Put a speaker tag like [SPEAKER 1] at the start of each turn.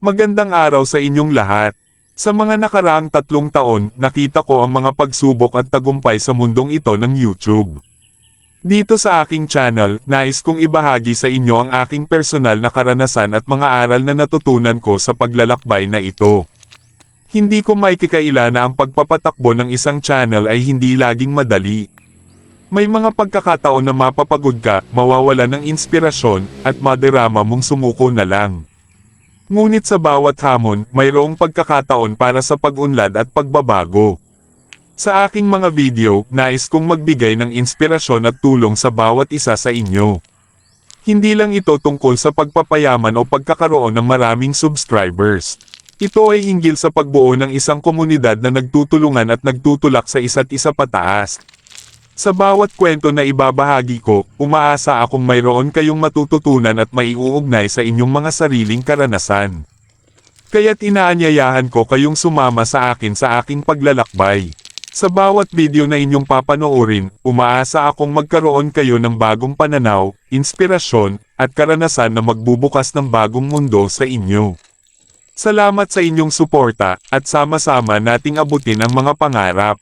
[SPEAKER 1] Magandang araw sa inyong lahat. Sa mga nakaraang tatlong taon, nakita ko ang mga pagsubok at tagumpay sa mundong ito ng YouTube. Dito sa aking channel, nais kong ibahagi sa inyo ang aking personal na karanasan at mga aral na natutunan ko sa paglalakbay na ito. Hindi ko maikikaila na ang pagpapatakbo ng isang channel ay hindi laging madali. May mga pagkakataon na mapapagod ka, mawawala ng inspirasyon, at maderama mong sumuko na lang. Ngunit sa bawat hamon, mayroong pagkakataon para sa pag-unlad at pagbabago. Sa aking mga video, nais kong magbigay ng inspirasyon at tulong sa bawat isa sa inyo. Hindi lang ito tungkol sa pagpapayaman o pagkakaroon ng maraming subscribers. Ito ay hinggil sa pagbuo ng isang komunidad na nagtutulungan at nagtutulak sa isa't isa pataas. Sa bawat kwento na ibabahagi ko, umaasa akong mayroon kayong matututunan at maiuugnay sa inyong mga sariling karanasan. Kaya't inaanyayahan ko kayong sumama sa akin sa aking paglalakbay. Sa bawat video na inyong papanoorin, umaasa akong magkaroon kayo ng bagong pananaw, inspirasyon, at karanasan na magbubukas ng bagong mundo sa inyo. Salamat sa inyong suporta, at sama-sama nating abutin ang mga pangarap.